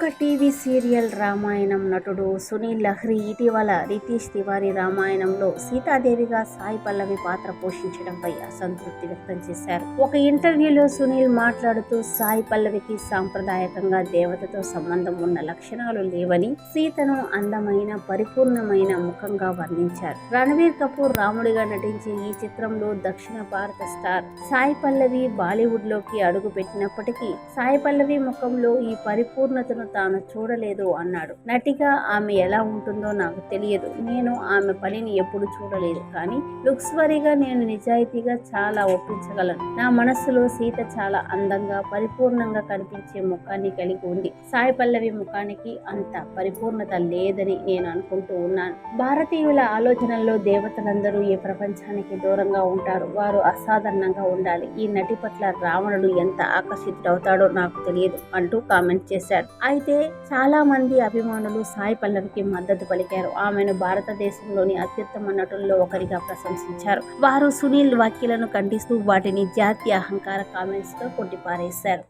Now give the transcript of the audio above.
TV serial Ramayanam నటుడు సునీల్ లహ్రీ ఇటీవల రితీష్ తివారీ రామాయణంలో సీతాదేవిగా సాయి పల్లవి పాత్ర పోషించడంపై అసంతృప్తి వ్యక్తం చేశారు. ఒక ఇంటర్వ్యూలో సునీల్ మాట్లాడుతూ సాయి పల్లవికి సాంప్రదాయకంగా దేవతతో సంబంధం ఉన్న లక్షణాలు లేవని సీతను అందమైన పరిపూర్ణమైన ముఖంగా వర్ణించారు. రణవీర్ కపూర్ రాముడిగా నటించే ఈ చిత్రంలో దక్షిణ భారత స్టార్ సాయి పల్లవి బాలీవుడ్లోకి అడుగు పెట్టినప్పటికీ సాయి పల్లవి ముఖంలో ఈ పరిపూర్ణతను తాను చూడలేదు అన్నాడు. నటిగా ఆమె ఎలా ఉంటుందో నాకు తెలియదు. నేను ఆమె పనిని ఎప్పుడు చూడలేదు. కానీ లుక్స్ వరిగా నేను నిజాయితీగా చాలా ఒప్పించగలను. నా మనస్సులో సీత చాలా అందంగా పరిపూర్ణంగా కనిపించే ముఖాన్ని కలిగి ఉంది. సాయి పల్లవి ముఖానికి అంత పరిపూర్ణత లేదని నేను అనుకుంటూ ఉన్నాను. భారతీయుల ఆలోచనల్లో దేవతలందరూ ఈ ప్రపంచానికి దూరంగా ఉంటారు. వారు అసాధారణంగా ఉండాలి. ఈ నటి పట్ల రావణుడు ఎంత ఆకర్షితుడవుతాడో నాకు తెలియదు అంటూ కామెంట్ చేశాడు. అయితే చాలా మంది అభిమానులు సాయి పల్లవికి మద్దతు పలికారు. ఆమెను భారతదేశంలోని అత్యుత్తమ నటుల్లో ఒకరిగా ప్రశంసించారు. వారు సునీల్ వ్యాఖ్యలను ఖండిస్తూ వాటిని జాతీయ అహంకార కామెంట్స్తో కొట్టిపారేశారు.